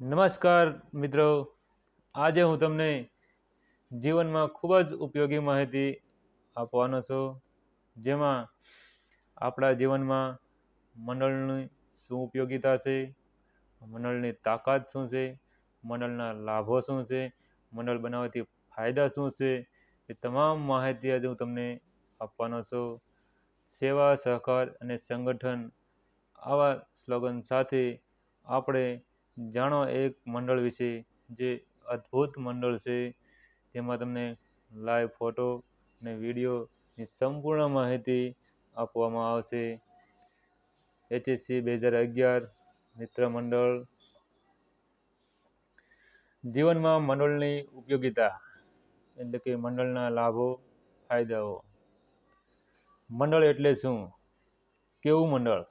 નમસ્કાર મિત્રો. આજે હું તમને જીવનમાં ખૂબ જ ઉપયોગી માહિતી આપવાનો છું, જેમાં આપણા જીવનમાં મંડળની શું ઉપયોગિતા છે, મંડળની તાકાત શું છે, મંડળના લાભો શું છે, મંડળ બનાવવાથી ફાયદા શું છે, એ તમામ માહિતી આજે હું તમને આપવાનો છું. સેવા, સહકાર અને સંગઠન આવા સ્લોગન સાથે આપણે જાણો એક મંડળ વિશે, જે અદ્ભુત મંડળ છે. તેમાં તમને લાઈવ ફોટો અને વિડીયોની સંપૂર્ણ માહિતી આપવામાં આવશે. એચએસસી બે હજાર અગિયાર મિત્ર મંડળ. જીવનમાં મંડળની ઉપયોગિતા, એટલે કે મંડળના લાભો, ફાયદાઓ. મંડળ એટલે શું? કેવું મંડળ?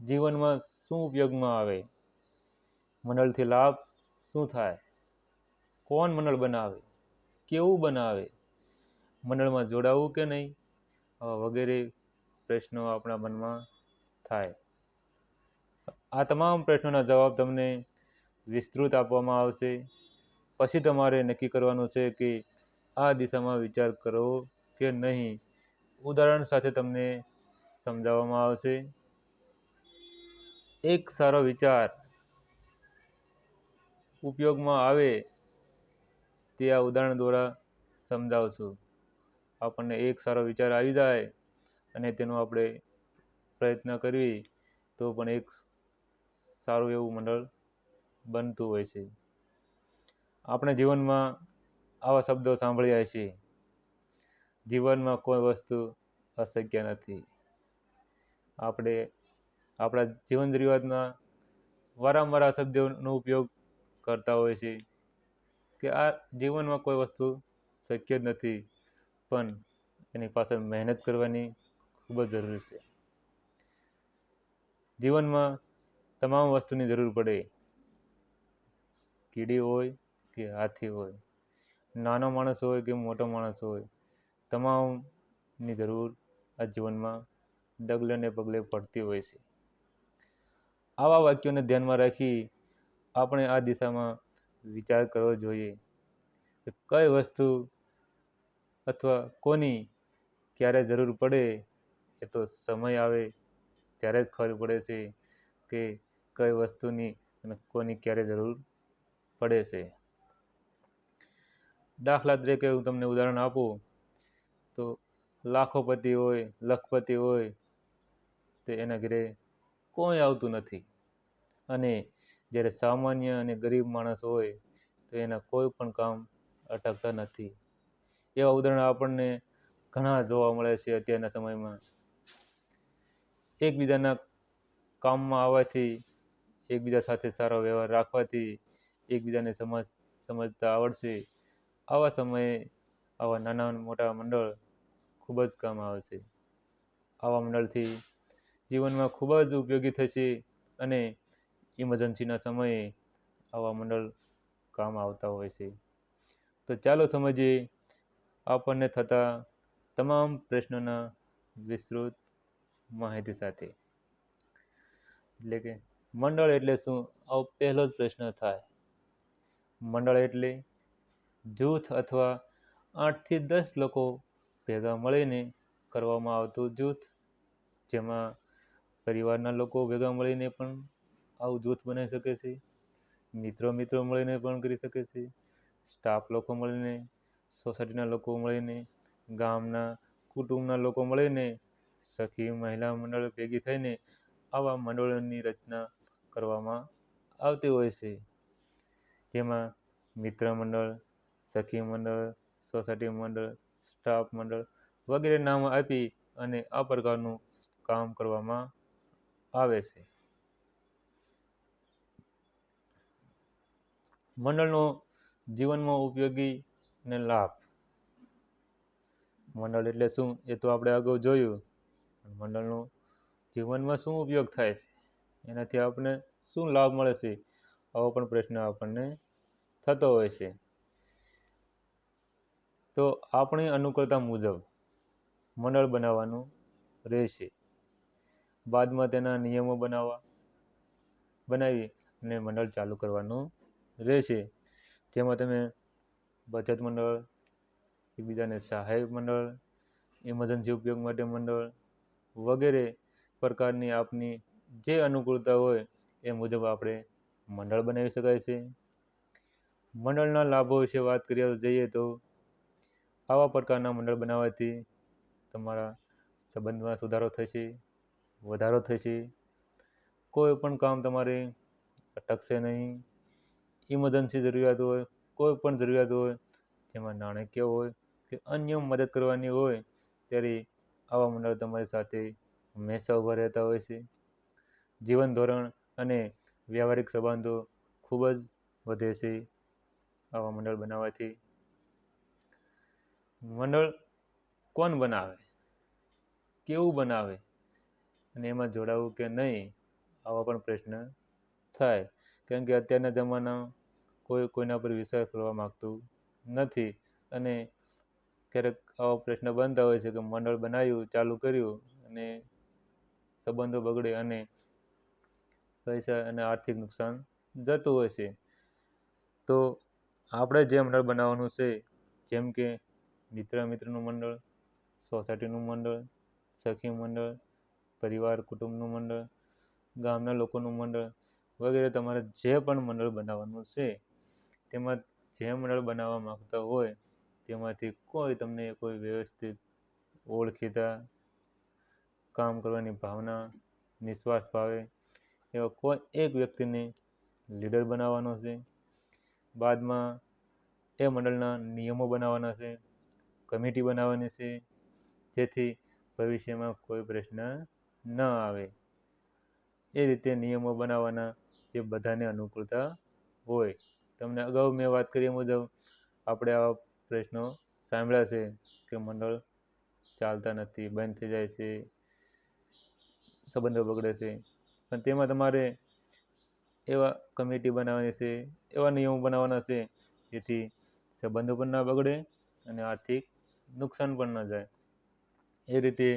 જીવનમાં શું ઉપયોગમાં આવે? મંડળથી લાભ શું થાય? કોણ મંડળ બનાવે? કેવું બનાવે? મંડળમાં જોડાવું કે નહીં? વગેરે પ્રશ્નો આપણા મનમાં થાય. આ તમામ પ્રશ્નોના જવાબ તમને વિસ્તૃત આપવામાં આવશે. પછી તમારે નક્કી કરવાનું છે કે આ દિશામાં વિચાર કરવો કે નહીં. ઉદાહરણ સાથે તમને સમજાવવામાં આવશે. એક સારો વિચાર ઉપયોગમાં આવે તે આ ઉદાહરણ દ્વારા સમજાવશું. આપણને એક સારો વિચાર આવી જાય અને તેનો આપણે પ્રયત્ન કરવી તો પણ એક સારું એવું મંડળ બનતું હોય છે. આપણે જીવનમાં આવા શબ્દો સાંભળ્યા છે જીવનમાં કોઈ વસ્તુ અશક્ય નથી. આપણે આપણા જીવન રિવાજના વારંવાર આ શબ્દોનો ઉપયોગ કરતા હોય છે કે આ જીવનમાં કોઈ વસ્તુ શક્ય જ નથી, પણ એની પાછળ મહેનત કરવાની ખૂબ જ જરૂરી છે. જીવનમાં તમામ વસ્તુની જરૂર પડે. કીડી હોય કે હાથી હોય, નાનો માણસ હોય કે મોટો માણસ હોય, તમામની જરૂર આ જીવનમાં ડગલે ને પગલે પડતી હોય છે. આવા વાક્યોને ધ્યાનમાં રાખી આપણે આ દિશામાં વિચાર કરવો જોઈએ કે કઈ વસ્તુ અથવા કોની ક્યારે જરૂર પડે એ તો સમય આવે, ત્યારે જ ખબર પડે છે કે કઈ વસ્તુની અને કોની ક્યારે જરૂર પડે છે. દાખલા તરીકે હું તમને ઉદાહરણ આપું, તો લાખોપતિ હોય, લખપતિ હોય, તે એના ઘરે કોઈ આવતું નથી. અને જ્યારે સામાન્ય અને ગરીબ માણસ હોય, તો એના કોઈ પણ કામ અટકતા નથી. એવા ઉદાહરણ આપણને ઘણા જોવા મળે છે અત્યારના સમયમાં. એકબીજાના કામમાં આવવાથી એકબીજા સાથે સારો વ્યવહાર રાખવાથી એકબીજાને સમજ, સમજતા આવડશે. આવા સમયે આવા નાના મોટા મંડળ ખૂબ જ કામ આવે છે. આવા મંડળથી જીવનમાં ખૂબ જ ઉપયોગી થશે અને ઇમરજન્સીના સમયે આવા મંડળ કામ આવતા હોય છે. તો ચાલો સમજીએ, આપણને થતા તમામ પ્રશ્નોના વિસ્તૃત માહિતી સાથે. એટલે કે, મંડળ એટલે શું? આવો પહેલો જ પ્રશ્ન થાય. મંડળ એટલે જૂથ અથવા આઠથી દસ લોકો ભેગા મળીને કરવામાં આવતું જૂથ, જેમાં પરિવારના લોકો ભેગા મળીને પણ આવું જૂથ બનાવી શકે છે. મિત્રો મિત્રો મળીને પણ કરી શકે છે. સ્ટાફ લોકો મળીને સોસાયટીના લોકો મળીને, ગામના, કુટુંબના લોકો મળીને, સખી મહિલા મંડળ ભેગી થઈને આવા મંડળોની રચના કરવામાં આવતી હોય છે. જેમાં મિત્ર મંડળ, સખી મંડળ સોસાયટી મંડળ સ્ટાફ મંડળ વગેરે નામ આપી અને આ પ્રકારનું કામ કરવામાં આવે છે. મંડળનો જીવનમાં ઉપયોગી ને લાભ. મંડળ એટલે શું? એ તો આપણે અગાઉ જોયું. મંડળનો જીવનમાં શું ઉપયોગ થાય છે? એનાથી આપણને શું લાભ મળે છે? આવો પણ પ્રશ્ન આપણને થતો હોય છે. તો આપણી અનુકૂળતા મુજબ મંડળ બનાવવાનું રહેશે. બાદમાં તેના નિયમો બનાવવા, બનાવી અને મંડળ ચાલુ કરવાનું રહેશે. જેમાં તમે બચત મંડળ, એકબીજાને સહાય મંડળ ઇમરજન્સી ઉપયોગ માટે મંડળ વગેરે પ્રકારની આપની જે અનુકૂળતા હોય એ મુજબ આપણે મંડળ બનાવી શકાય છે. મંડળના લાભો વિશે વાત કરીએ જઈએ તો આવા પ્રકારના મંડળ બનાવવાથી તમારા સંબંધમાં સુધારો થશે, વધારો થશે. કોઈ પણ કામ તમારે અટકશે નહીં. ઇમરજન્સી જરૂરિયાત હોય, કોઈ પણ જરૂરિયાત હોય, જેમાં નાણાકીય હોય કે અન્ય મદદ કરવાની હોય, ત્યારે આવા મંડળ તમારી સાથે હંમેશા ઊભા રહેતા હોય છે. જીવન ધોરણ અને વ્યવહારિક સંબંધો ખૂબ જ વધે છે આવા મંડળ બનાવવાથી. મંડળ કોણ બનાવે? કેવું બનાવે? અને એમાં જોડાવું કે નહીં, આવા પણ પ્રશ્ન થાય. કેમ કે અત્યારના જમાનામાં કોઈ, કોઈના પર વિશ્વાસ કરવા માગતું નથી. અને ક્યારેક આવા પ્રશ્ન બનતા હોય છે કે મંડળ બનાવ્યું, ચાલુ કર્યું અને સંબંધો બગડે અને પૈસા અને આર્થિક નુકસાન જતું હોય છે. તો આપણે જે મંડળ બનાવવાનું છે, જેમ કે મિત્ર મિત્રનું મંડળ, સોસાયટીનું મંડળ, સખી મંડળ, પરિવાર, કુટુંબનું મંડળ, ગામના લોકોનું મંડળ વગેરે તમારે જે પણ મંડળ બનાવવાનું છે, તેમાં જે મંડળ બનાવવા માગતા હોય, તેમાંથી કોઈ તમને કોઈ વ્યવસ્થિત ઓળખીતા કામ કરવાની ભાવના, નિસ્વાર્થ ભાવે, એવા કોઈ એક વ્યક્તિને લીડર બનાવવાનો છે. બાદમાં એ મંડળના નિયમો બનાવવાના છે, કમિટી બનાવવાની છે, જેથી ભવિષ્યમાં કોઈ પ્રશ્ન ન આવે. એ રીતે નિયમો બનાવવાના જે બધાને અનુકૂળતા હોય. તમને અગાઉ મેં વાત કરી મુજબ આપણે આવા પ્રશ્નો સાંભળ્યા છે કે મંડળ ચાલતા નથી, બંધ થઈ જાય છે, સંબંધો બગડે છે. પણ તેમાં તમારે એવા કમિટી બનાવવાની છે, એવા નિયમો બનાવવાના છે જેથી સંબંધો પણ ના બગડે અને આર્થિક નુકસાન પણ ન જાય. એ રીતે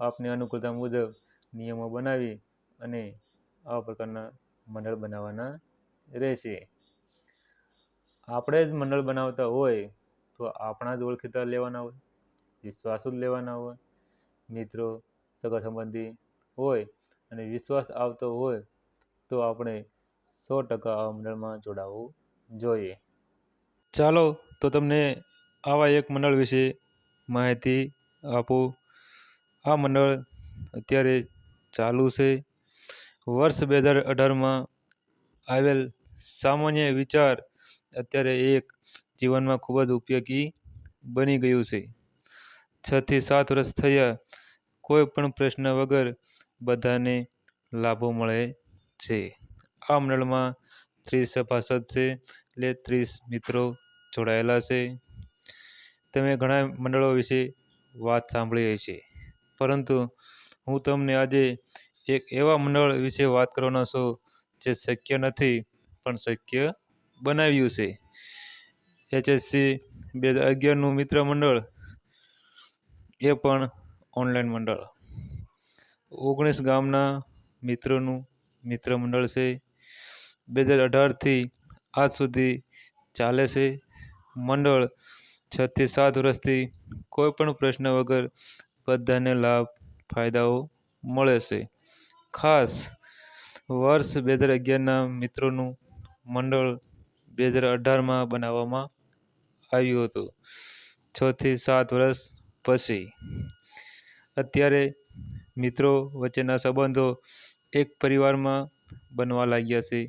આપની અનુકૂળતા મુજબ નિયમો બનાવી અને આવા પ્રકારના મંડળ બનાવવાના રહેશે. આપણે જ મંડળ બનાવતા હોય તો આપણા જ ઓળખીતા લેવાના હોય, વિશ્વાસુ જ લેવાના હોય, મિત્રો, સગા સંબંધી હોય અને વિશ્વાસ આવતો હોય તો આપણે સો ટકા આ મંડળમાં જોડાવવું જોઈએ. ચાલો, તો તમને આવા એક મંડળ વિશે માહિતી આપું. આ મંડળ અત્યારે ચાલુ છે. વર્ષ બે હજાર અઢારમાં આવેલ સામાન્ય વિચાર અત્યારે એક જીવનમાં ખૂબ જ ઉપયોગી બની ગયું છે. છથી સાત વર્ષ થયા, કોઈ પણ પ્રશ્ન વગર બધાને લાભો મળે છે. આ મંડળમાં ત્રીસ સભાસદ છે, એટલે ત્રીસ મિત્રો જોડાયેલા છે. તમે ઘણા મંડળો વિશે વાત સાંભળી હશે. પરંતુ હું તમને આજે એક એવા મંડળ વિશે વાત કરવાનો છું જે શક્ય નથી, પણ શક્ય બનાવ્યું છે. એચએસસી બે હજાર અગિયારનું મિત્ર મંડળ એ પણ ઓનલાઈન મંડળ. ઓગણીસ ગામના મિત્રોનું મિત્ર મંડળ છે. બે હજાર અઢારથી આજ સુધી ચાલે છે. મંડળ છથી સાત વર્ષથી કોઈ પણ પ્રશ્ન વગર બધાને લાભ, ફાયદાઓ મળે છે. ખાસ વર્ષ બે હજાર અગિયારના મિત્રોનું મંડળ બે હજાર અઢારમાં બનાવવામાં આવ્યું હતું. છથી સાત વર્ષ પછી અત્યારે મિત્રો વચ્ચેના સંબંધો એક પરિવારમાં બનવા લાગ્યા છે.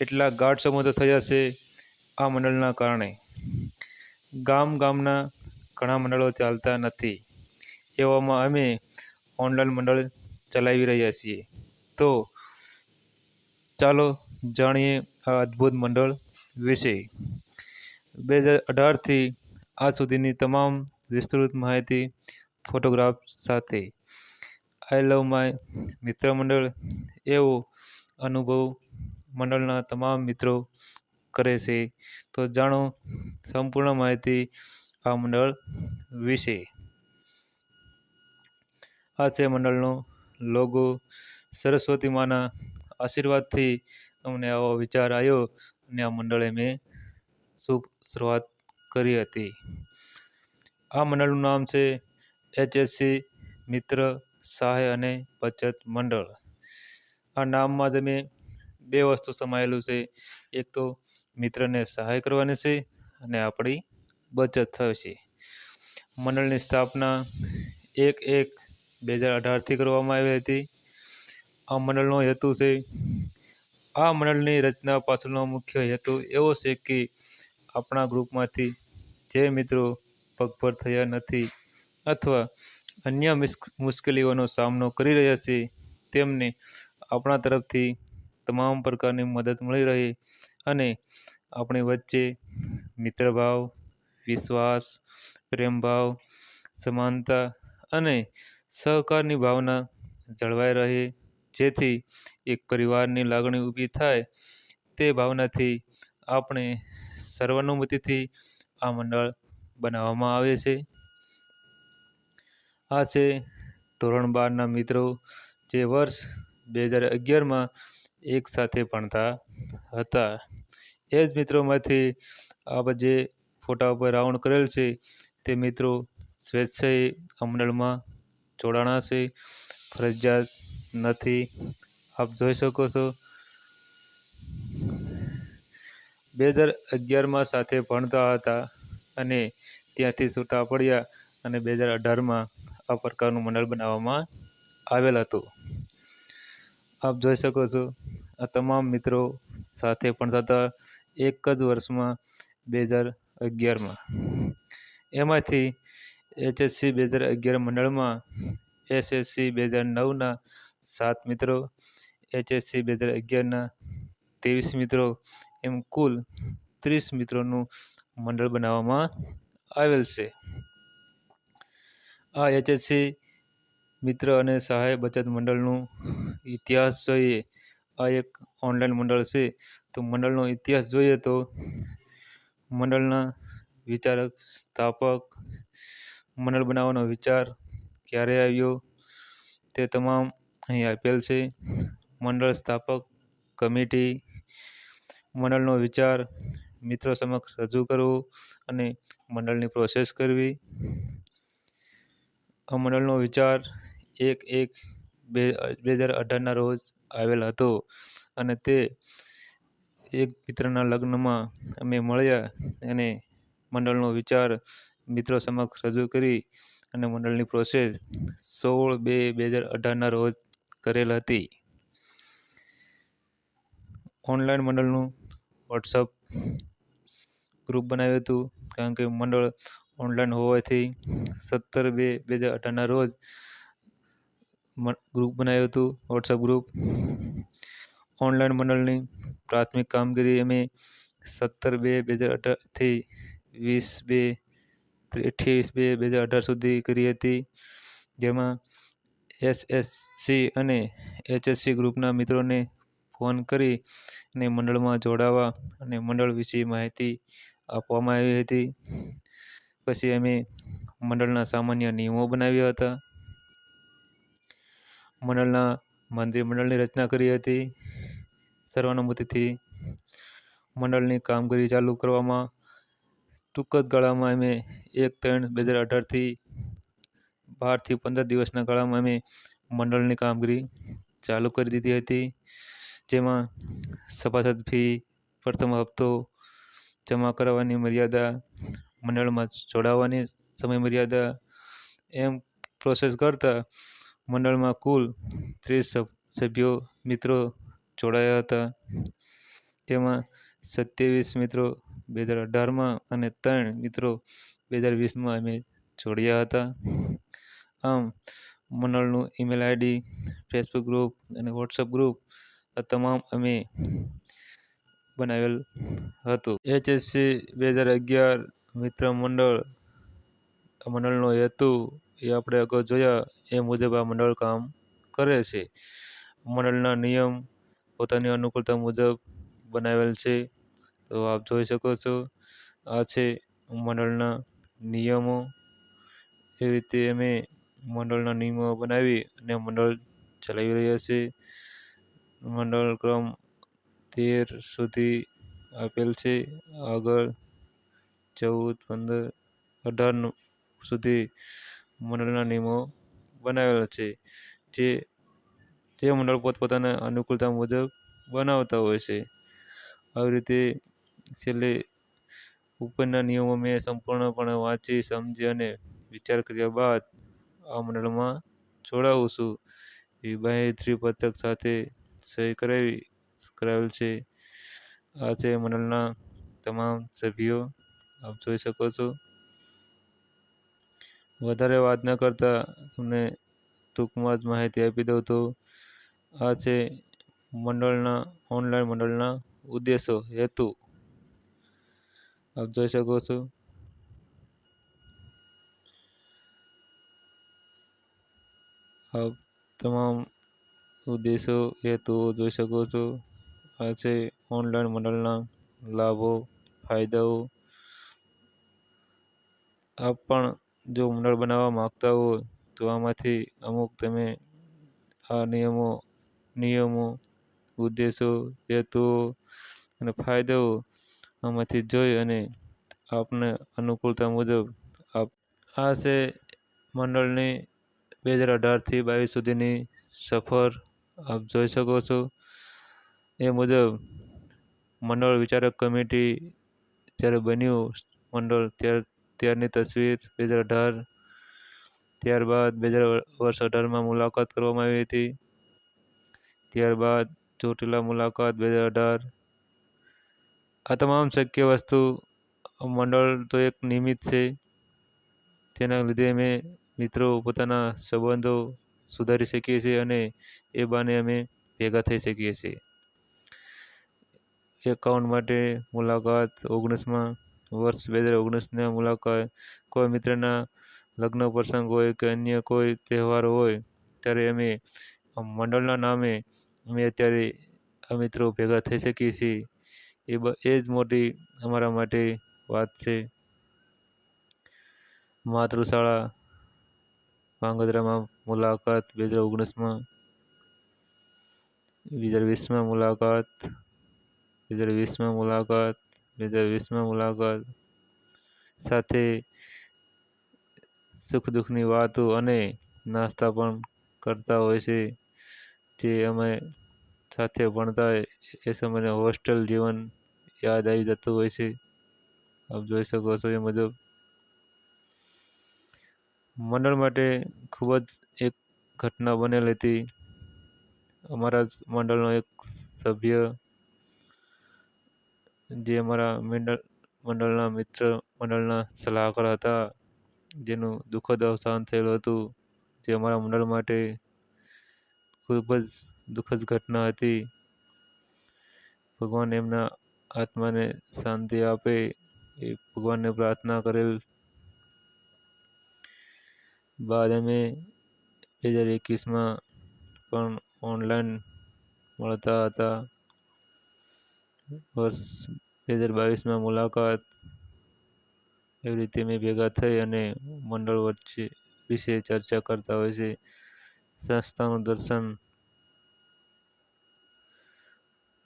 એટલા ગાઢ સંબંધો થયા છે આ મંડળના કારણે. ગામ ગામના ઘણા મંડળો ચાલતા નથી. એવામાં અમે ઓનલાઈન મંડળ ચલાવી રહ્યા છીએ. તો ચાલો જાણીએ આ અદ્ભુત મંડળ વિશે. બે હજાર અઢારથી આજ સુધીની તમામ વિસ્તૃત માહિતી ફોટોગ્રાફ સાથે. આઈ લવ માય મિત્ર મંડળ એવો અનુભવ મંડળના તમામ મિત્રો કરે છે. તો જાણો સંપૂર્ણ માહિતી આ મંડળ વિશે. આ છે મંડળનો લોગો સરસ્વતી માના આશીર્વાદથી અમને આવો વિચાર આવ્યો અને આ મંડળે મેં શુભ શરૂઆત કરી હતી. આ મંડળનું નામ છે એચએસસી મિત્ર સહાય અને બચત મંડળ. આ નામમાં જ મેં બે વસ્તુ સમાયેલું છે. એક તો મિત્રને સહાય કરવાની છે અને આપણી બચત થશે મંડળની સ્થાપના એક એક બે હજાર અઢારથી કરવામાં આવી હતી. આ મંડળનો હેતુ છે, આ મંડળની રચના પાછળનો મુખ્ય હેતુ એવો છે કે આપણા ગ્રુપમાંથી જે મિત્રો પગભર થયા નથી અથવા અન્ય મુશ્કેલીઓનો સામનો કરી રહ્યા છે, તેમને આપણા તરફથી તમામ પ્રકારની મદદ મળી રહે અને આપણી વચ્ચે મિત્રભાવ, વિશ્વાસ, પ્રેમભાવ, સમાનતા અને સહકારની ભાવના જળવાઈ રહે, જેથી એક પરિવારની લાગણી ઊભી થાય, તે ભાવનાથી આપણે સર્વાનુમતિથી આ મંડળ બનાવવામાં આવે છે. આ છે ધોરણ બારના મિત્રો જે વર્ષ બે હજાર અગિયારમાં એક સાથે ભણતા હતા. એ જ મિત્રોમાંથી આ જે ફોટા ઉપર રાઉન્ડ કરેલ છે, તે મિત્રો સ્વેચ્છાએ આ મંડળમાં જોડાણા છે. ફરજિયાત નથી. આપ જોઈ શકો છો. બે હજાર અગિયારમાં સાથે ભણતા હતા અને ત્યાંથી છૂટા પડ્યા અને બે હજાર અઢારમાં આ પ્રકારનું મંડળ બનાવવામાં આવેલ હતું. આપ જોઈ શકો છો, આ તમામ મિત્રો સાથે ભણતા હતા એક જ વર્ષમાં બે હજાર અગિયારમાં. એમાંથી એચએસસી બે હજાર અગિયાર મંડળમાં એસએસસી બે હજાર નવના સાત મિત્રો, એચએસસી બે હજાર અગિયારના ત્રેવીસ મિત્રો, એમ કુલ ત્રીસ મિત્રોનું મંડળ બનાવવામાં આવેલ છે. આ એચએસસી મિત્ર અને સહાય બચત મંડળનું ઇતિહાસ જોઈએ. આ એક ઓનલાઈન મંડળ છે. તો મંડળનો ઇતિહાસ જોઈએ તો મંડળના વિચારક, સ્થાપક મંડળ બનાવવાનો વિચાર ક્યારે આવ્યો તે તમામ અહીં આપેલ છે. મંડળ સ્થાપક કમિટી, મંડળનો વિચાર મિત્રો સમક્ષ રજૂ કરવો અને મંડળની પ્રોસેસ કરવી. આ મંડળનો વિચાર એક એક બે બે હજાર અઢારના રોજ આવેલ હતો અને તે એક મિત્રના લગ્નમાં અમે મળ્યા અને મંડળનો વિચાર મિત્રો સમક્ષ રજૂ કરી અને મંડળની પ્રોસેસ સોળ બે બે હજાર અઢારના રોજ કરેલ હતી. ઓનલાઈન મંડળનું વોટ્સઅપ ગ્રુપ બનાવ્યું હતું. કારણ કે મંડળ ઓનલાઈન હોવાથી સત્તર બે બે હજાર અઢારના રોજ ગ્રુપ બનાવ્યું હતું વોટ્સઅપ ગ્રુપ ઓનલાઈન મંડળની પ્રાથમિક કામગીરી અમે સત્તર બે બે હજાર અઢારથી વીસ બે અઠ્યાવીસ બે બે હજાર અઢાર સુધી કરી હતી. જેમાં એસએસસી અને એચએસસી ગ્રુપના મિત્રોને ફોન કરી અને મંડળમાં જોડાવા અને મંડળ વિશે માહિતી આપવામાં આવી હતી. પછી અમે મંડળના સામાન્ય નિયમો બનાવ્યા હતા. મંડળના મંત્રીમંડળની રચના કરી હતી. સર્વાનુમતિથી મંડળની કામગીરી ચાલુ કરવામાં ટૂંક જ ગાળામાં અમે એક, ત્રણ, બે હજાર અઢારથી બારથી પંદર દિવસના ગાળામાં અમે મંડળની કામગીરી ચાલુ કરી દીધી હતી, જેમાં સભાસદ ફી પ્રથમ હપ્તો જમા કરાવવાની મર્યાદા મંડળમાં જોડાવાની સમય મર્યાદા એમ પ્રોસેસ કરતાં મંડળમાં કુલ ત્રીસ સભ્યો મિત્રો જોડાયા હતા. તેમાં સત્યાવીસ મિત્રો બે હજાર અઢારમાં અને ત્રણ મિત્રો બે હજાર વીસમાં અમે જોડ્યા હતા. આમ મંડળનું ઈમેલ આઈડી ફેસબુક ગ્રુપ અને વોટ્સઅપ ગ્રુપ આ તમામ અમે બનાવેલ હતું. એચએસસી બે હજાર અગિયાર મિત્ર મંડળ મંડળનો હેતુ એ આપણે અગાઉ જોયા. એ મુજબ આ મંડળ કામ કરે છે. મંડળના નિયમ પોતાની અનુકૂળતા મુજબ બનાવેલ છે. તો આપ જોઈ શકો છો, આ છે મંડળના નિયમો. એવી રીતે અમે મંડળના નિયમો બનાવી અને મંડળ ચલાવી રહ્યા છીએ. મંડળ ક્રમ તેર સુધી આપેલ છે. આગળ ચૌદ, પંદર, અઢાર સુધી મંડળના નિયમો બનાવેલા છે. જે તે મંડળ પોતપોતાના અનુકૂળતા મુજબ બનાવતા હોય છે. આવી રીતે છેલ્લે ઉપરના નિયમો મેં સંપૂર્ણપણે વાંચી, સમજી અને વિચાર કર્યા બાદ આ મંડળમાં જોડાવું છું. વિભાએ ત્રિપત્રક સાથે સહી કરાવી કરાવેલ છે. આ છે મંડળના તમામ સભ્યો. આપ જોઈ શકો છો. વધારે વાત ન કરતા તમને ટૂંકમાં જ માહિતી આપી દઉં તો આ છે મંડળના, ઓનલાઈન મંડળના ઉદ્દેશો, હેતુ આપ જોઈ શકો છો. આપ તમામ ઉદ્દેશો, હેતુઓ જોઈ શકો છો. આ છે ઓનલાઈન મંડળના લાભો, ફાયદાઓ. આપ પણ જો મંડળ બનાવવા માગતા હો, તો આમાંથી અમુક તમે આ નિયમો નિયમો, ઉદ્દેશો, હેતુઓ અને ફાયદાઓ આમાંથી જોઈ અને આપને અનુકૂળતા મુજબ આપ આ છે મંડળની બે હજાર અઢારથી બાવીસ સુધીની સફર. આપ જોઈ શકો છો. એ મુજબ મંડળ વિચારક કમિટી જ્યારે બન્યું મંડળ ત્યાર ત્યારની તસવીર બે હજાર અઢાર. ત્યારબાદ બે હજાર વર્ષ અઢારમાં મુલાકાત કરવામાં આવી હતી. ત્યારબાદ ચોટીલા મુલાકાત બે હજાર અઢાર. આ તમામ શક્ય વસ્તુ મંડળ તો એક નિમિત્ત છે. તેના લીધે અમે મિત્રો પોતાના સંબંધો સુધારી શકીએ છીએ અને એ બાને અમે ભેગા થઈ શકીએ છીએ. એકાઉન્ટ માટે મુલાકાત ઓગણીસમાં, વર્ષ બે હજાર ઓગણીસના મુલાકાત, કોઈ મિત્રના લગ્ન પ્રસંગ હોય કે અન્ય કોઈ તહેવાર હોય, ત્યારે અમે મંડળના નામે અમે અત્યારે આ મિત્રો ભેગા થઈ શકીએ છીએ. એ એ જ મોટી અમારા માટે વાત છે. માતૃશાળા માંગધ્રામાં મુલાકાત, બે હજાર ઓગણીસમાં, બે હજાર વીસમાં મુલાકાત, બે હજાર વીસમાં મુલાકાત, બે હજાર વીસમાં મુલાકાત. સાથે સુખ દુઃખની વાતો અને નાસ્તા પણ કરતા હોય છે, જે અમે સાથે ભણતા એ સમયે હોસ્ટેલ જીવન યાદ આવી જતું હોય છે. આપ જોઈ શકો છો એ મુજબ. મંડળ માટે ખૂબ જ એક ઘટના બનેલી હતી. અમારા જ મંડળનો એક સભ્ય, જે અમારા મંડળ, મંડળના મિત્ર, મંડળના સલાહકાર હતા, જેનું દુઃખદ અવસાન થયેલું હતું. જે અમારા મંડળ માટે ખૂબ જ દુઃખદ ઘટના હતી. ભગવાન એમના આત્માને શાંતિ આપે એ ભગવાનને પ્રાર્થના કરેલ. બાદ અમે બે હજાર એકવીસમાં પણ ઓનલાઈન મળતા હતા. વર્ષ બે હજાર બાવીસમાં મુલાકાત એવી રીતે અમે ભેગા થઈ અને મંડળ વચ્ચે વિશે ચર્ચા કરતા હોય છે. સંસ્થાનું દર્શન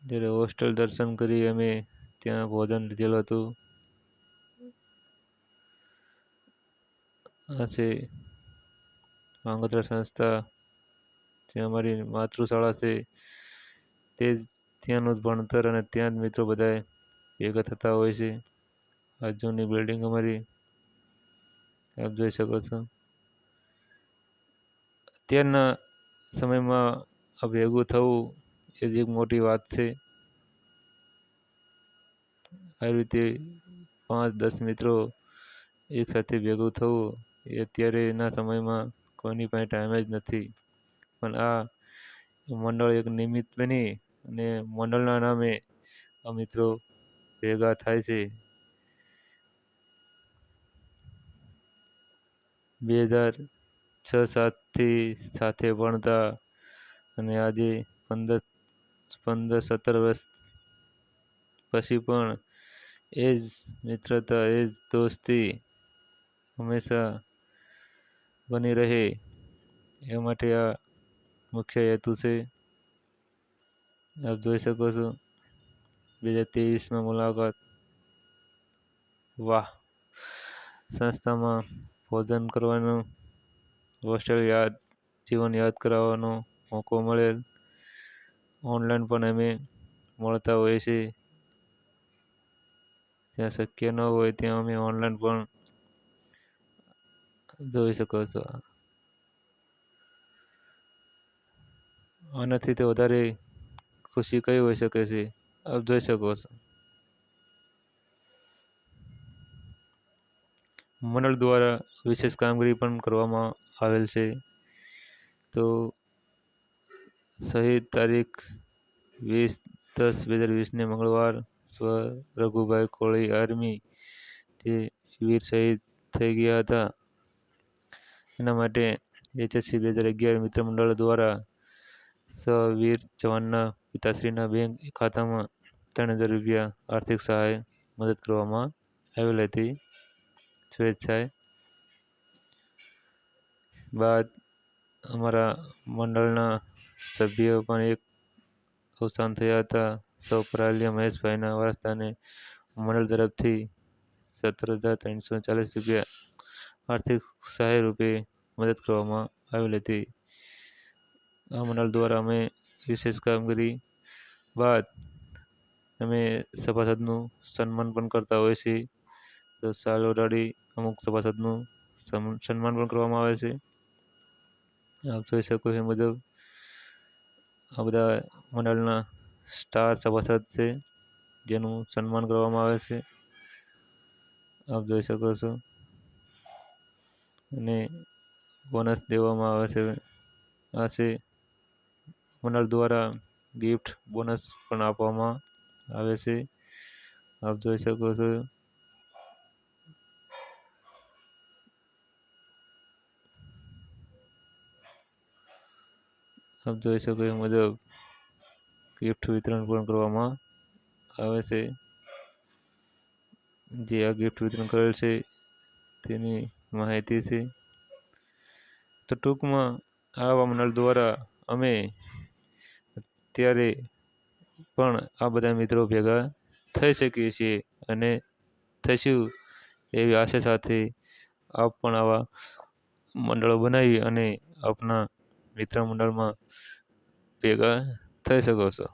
જ્યારે હોસ્ટેલ દર્શન કરી અમે ત્યાં ભોજન લીધેલું હતું. આ છે માંગોત્રા સંસ્થા. જે અમારી માતૃશાળા છે. તે જ ત્યાંનું જ ભણતર અને ત્યાં જ મિત્રો બધાએ ભેગા થતા હોય છે. આ જૂની બિલ્ડિંગ અમારી. આપ જોઈ શકો છો. અત્યારના સમયમાં આ ભેગું થવું એ જ એક મોટી વાત છે. આવી રીતે પાંચ, દસ મિત્રો એકસાથે ભેગું થવું એ અત્યારેના સમયમાં કોઈની પાસે ટાઈમ જ નથી. પણ આ મંડળ એક નિમિત્ત બની અને મંડળના નામે આ મિત્રો ભેગા થાય છે. બે હજાર છ સાતથી સાથે ભણતા અને આજે પંદર પંદર સત્તર વર્ષ પછી પણ એ જ મિત્રતા, એ જ દોસ્તી હંમેશા બની રહે. એ માટે આ મુખ્ય હેતુ છે. આપ જોઈ શકો છો, બે હજાર ત્રેવીસમાં મુલાકાત. વાહ! સંસ્થામાં ભોજન કરવાનું હોસ્ટેલ યાદ, જીવન યાદ કરાવવાનો મોકો મળેલ. ઓનલાઈન પણ અમે મળતા હોઈએ છીએ. જ્યાં શક્ય ન હોય ત્યાં અમે ઓનલાઈન પણ જોઈ શકો છો. આનાથી તો વધારે ખુશી કઈ હોઈ શકે છે? આપ જોઈ શકો છો. મંડળ દ્વારા વિશેષ કામગીરી પણ કરવામાં આવેલ છે. તો શહીદ તારીખ વીસ દસ બે હજાર વીસને મંગળવાર સ્વ રઘુભાઈ કોળી આર્મી જે વીર શહીદ થઈ ગયા હતા. એના માટે એચએસસી બે હજાર અગિયાર મિત્ર મંડળ દ્વારા સ વીર જવાનના પિતાશ્રીના બેંક ખાતામાં ત્રણ હજાર રૂપિયા આર્થિક સહાય મદદ કરવામાં આવેલ હતી. સ્વેચ્છાએ બાદ અમારા મંડળના સભ્યો પણ એક અવસાન થયા હતા. સૌ પરાલિયા મહેશભાઈના વારસદારને મંડળ તરફથી સત્તર હજાર ત્રણસો ચાલીસ રૂપિયા આર્થિક સહાય રૂપે મદદ કરવામાં આવેલ હતી. આ મંડળ દ્વારા અમે વિશેષ કામગીરી બાદ અમે સભાસદનું સન્માન પણ કરતા હોઈએ છીએ. તો સાલ ઓઢાડી અમુક સભાસદનું સન્માન પણ કરવામાં આવે છે. આપ જોઈ શકો એ મુજબ આ બધા મંડળના સ્ટાર સભાસદ છે, જેનું સન્માન કરવામાં આવે છે. આપ જોઈ શકો છો. અને બોનસ દેવામાં આવે છે. આ છે મંડળ દ્વારા ગિફ્ટ બોનસ પણ આપવામાં આવે છે. આપ જોઈ શકો છો. આપ જોઈ શકો એ મુજબ ગિફ્ટ વિતરણ પણ કરવામાં આવે છે. જે આ ગિફ્ટ વિતરણ કરેલ છે તેની માહિતી છે. તો ટૂંકમાં આવા મંડળ દ્વારા અમે અત્યારે પણ આ બધા મિત્રો ભેગા થઈ શકીએ છીએ અને થઈશું એવી આશા સાથે આપ પણ આવા મંડળો બનાવી અને આપના મિત્ર મંડળમાં ભેગા થઈ શકો છો.